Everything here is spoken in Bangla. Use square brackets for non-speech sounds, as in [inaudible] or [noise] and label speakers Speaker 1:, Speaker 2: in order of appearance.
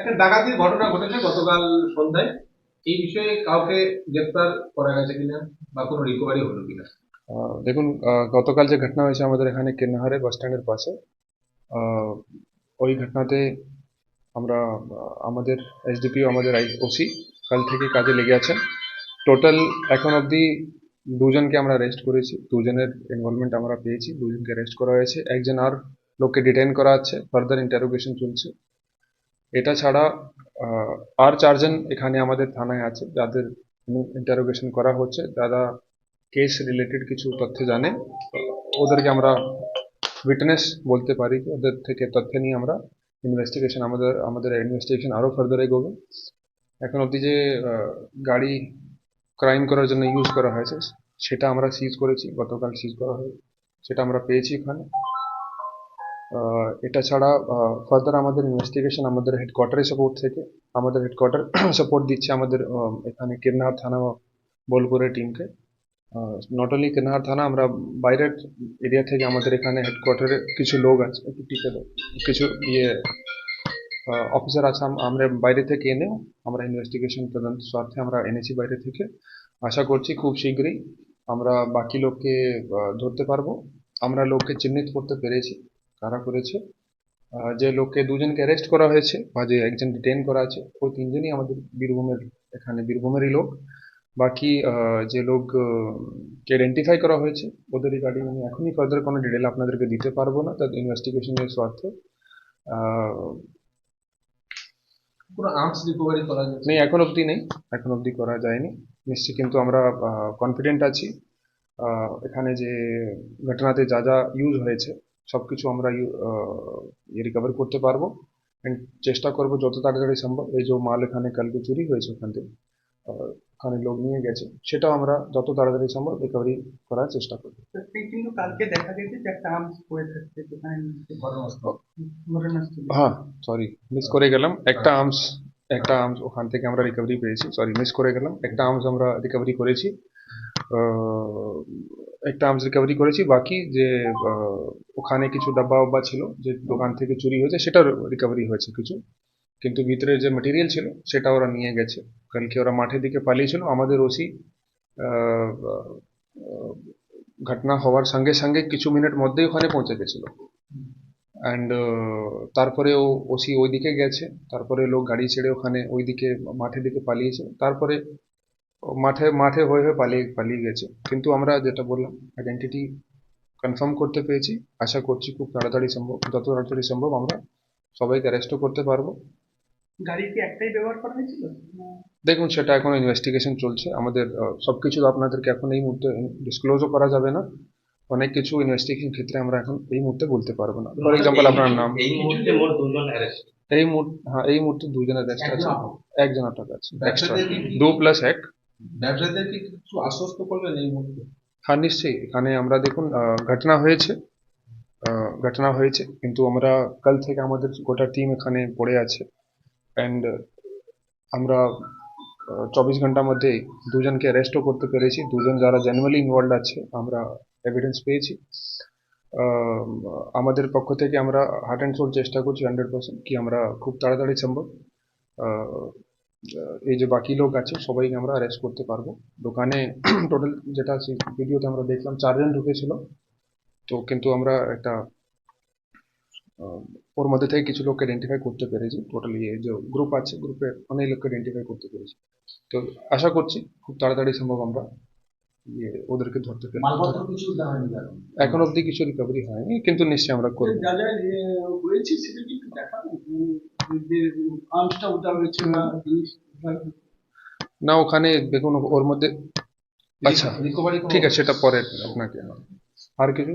Speaker 1: একটা ডাকাতির ঘটনা ঘটেছে গতকাল সন্ধ্যায়। এই বিষয়ে কাউকে গ্রেপ্তার করা গেছে কিনা বা কোনো রিকভারি হলো কিনা?
Speaker 2: দেখুন গতকাল যে ঘটনা হয়েছে আমাদের এখানে কিন্নাহারে বাস স্ট্যান্ডের পাশে ওই ঘটনাতে আমরা আমাদের এসডিপিও আমাদের ওসি কাল থেকে কাজে লেগে আছেন। টোটাল এখন অবধি দুজনকে আমরা অ্যারেস্ট করেছি। দুজনের ইনভলভমেন্ট আমরা পেয়েছি। দুজনকে অ্যারেস্ট করা হয়েছে। একজন আর লোককে ডিটেইন করা আছে ফার্দার ইন্টারোগেশন চলছে। এটা ছাড়া আর চারজন এখানে আমাদের থানায় আছে, যাদের ইন্টারোগেশন করা হচ্ছে। যারা কেস রিলেটেড কিছু তথ্য জানে, ওদেরকে আমরা উইটনেস বলতে পারি। ওদের থেকে তথ্য নিয়ে আমরা ইনভেস্টিগেশন আমাদের আমাদের ইনভেস্টিগেশন আরও ফার্দার এগোবে। এখন অবধি যে গাড়ি ক্রাইম করার জন্য ইউজ করা হয়েছে, সেটা আমরা সিজ করেছি, গতকাল সিজ করা হয়েছে। সেটা আমরা পেয়েছি এখানে। এটা ছাড়া ফার্দার আমাদের ইনভেস্টিগেশন আমাদের হেডকোয়ার্টারের সাপোর্ট থেকে, আমাদের হেডকোয়ার্টার সাপোর্ট [coughs] দিচ্ছে আমাদের এখানে কিরনার থানা বোলপুরের টিমকে নট অনলি কিরনার থানা, আমরা বাইরের এরিয়া থেকে আমাদের এখানে হেডকোয়ার্টারে কিছু লোক আছে কিছু ইয়ে অফিসার আছে আমরা বাইরে থেকে এনেও আমরা ইনভেস্টিগেশন তদন্ত স্বার্থে আমরা এনেছি বাইরে থেকে। আশা করছি খুব শীঘ্রই আমরা বাকি লোককে ধরতে পারব। আমরা লোককে চিহ্নিত করতে পেরেছি। কারা করেছে। যে লোককে দুজনকে অ্যারেস্ট করা হয়েছে বা যে একজন ডিটেন করা আছে ওই তিনজনই আমাদের বীরভূমের এখানে বীরভূমেরই লোক। বাকি যে লোক কে আইডেন্টিফাই করা হয়েছে ওদের রিগার্ডিং আমি এখনই ফার্দার কোনো ডিটেল আপনাদেরকে দিতে পারব না তার ইনভেস্টিগেশনের স্বার্থে।
Speaker 1: কোনো আর্মস রিকভারি করা
Speaker 2: নেই এখন অবধি নেই এখন অবধি করা যায়নি। নিশ্চয়ই কিন্তু আমরা কনফিডেন্ট আছি। এখানে যে ঘটনাতে যা যা ইউজ হয়েছে সব কিছু আমরা রিকভার করতে পারব। And চেষ্টা করব যত তাড়াতাড়ি সম্ভব। এই যে মাল এখানে কালকে চুরি হয়েছে ওখান থেকে ওখানে লোক নিয়ে গেছে। সেটাও আমরা যত তাড়াতাড়ি সম্ভব রিকভারি করার চেষ্টা করব।
Speaker 3: কিন্তু কালকে দেখা গেছে যে একটা আর্মস পড়ে থাকছে
Speaker 2: হ্যাঁ সরি মিস করে গেলাম। একটা আর্মস একটা আর্মস ওখান থেকে আমরা রিকভারি পেয়েছি। সরি মিস করে গেলাম। একটা আর্মস আমরা রিকভারি করেছি। একটা আর্মস রিকভারি করেছি। বাকি যে ওখানে কিছু ডাব্বা উব্বা ছিল, যে দোকান থেকে চুরি হয়েছে সেটা রিকভারি হয়েছে কিছু। কিন্তু ভিতরে যে মেটেরিয়াল ছিল, সেটা ওরা নিয়ে গেছে। কালকে ওরা মাঠের দিকে পালিয়েছিল। আমাদের ওসি ঘটনা হওয়ার সঙ্গে সঙ্গে কিছু মিনিট মধ্যেই ওখানে পৌঁছে গেছিল। অ্যান্ড তারপরে ও, ওসি ওইদিকে গেছে। তারপরে লোক গাড়ি ছেড়ে ওখানে ওইদিকে মাঠের দিকে পালিয়েছে। তারপরে মাঠে মাঠে হয়ে হয়ে পালিয়ে পালিয়ে গেছে। কিন্তু আমরা যেটা বললাম আইডেন্টিটি কনফার্ম করতে পেরেছি। আশা করছি খুব তাড়াতাড়ি সম্ভব যত তাড়াতাড়ি সম্ভব আমরা সবাইকে অ্যারেস্টও করতে পারব।
Speaker 3: গাড়ি কি একটাই ব্যবহার করা হয়েছিল?
Speaker 2: দেখুন সেটা এখন ইনভেস্টিগেশন চলছে। আমাদের আহ, সবকিছু তো আপনাদেরকে এখন এই মুহূর্তে ডিসক্লোজও করা যাবে না। অনেক কিছু ইনভেস্টিগেশন ক্ষেত্রে আমরা এখন এই মুহূর্তে বলতে পারব না। ফর এক্সাম্পল আপনার নাম।
Speaker 4: এই মুহূর্তে মোট দুজন অ্যারেস্ট
Speaker 2: এই মুহূর্তে হ্যাঁ এই মুহূর্তে দুজনের অ্যারেস্ট আছে।
Speaker 1: একজন?
Speaker 2: একজন আটক আছে। এক্সট্রা দু প্লাস এক।
Speaker 1: ব্যবসায়ীদেরকে কিছু আশ্বস্ত করবেন এই মুহূর্তে?
Speaker 2: হ্যাঁ নিশ্চয়ই। এখানে আমরা দেখুন ঘটনা হয়েছে। ঘটনা হয়েছে, কিন্তু আমরা কাল থেকে আমাদের গোটা টিম এখানে পড়ে আছে। অ্যান্ড আমরা চব্বিশ ঘণ্টার মধ্যে দুজনকে অ্যারেস্টও করতে পেরেছি। দুজন যারা জেনুয়ালি ইনভলভ আছে, আমরা এভিডেন্স পেয়েছি। আমাদের পক্ষ থেকে আমরা হার্ট অ্যান্ড সোল চেষ্টা করছি হান্ড্রেড পার্সেন্ট কি আমরা খুব তাড়াতাড়ি সম্ভব। এই যে বাকি লোক আছে সবাইকে আমরা অ্যারেস্ট করতে পারব। দোকানে [clears throat] টোটাল যেটা আছে ভিডিওতে আমরা দেখলাম চারজন ঢুকেছিল। তো কিন্তু আমরা একটা ওর মধ্যে থেকে কিছু লোককে আইডেন্টিফাই করতে পেরেছি। টোটালি এই যে গ্রুপ আছে গ্রুপে অনেক লোককে আইডেন্টিফাই করতে পেরেছি। তো আশা করছি খুব তাড়াতাড়ি সম্ভব আমরা ইয়ে ওদেরকে ধরতে পেরে? এখন অবধি কিছু রিকভারি হয়নি কিন্তু নিশ্চয়ই আমরা করব।
Speaker 3: আর্মসটা উঠা হয়েছে বা।
Speaker 2: না ওখানে দেখুন ওর মধ্যে আচ্ছা ঠিক আছে সেটা পরে আপনাকে আর কিছু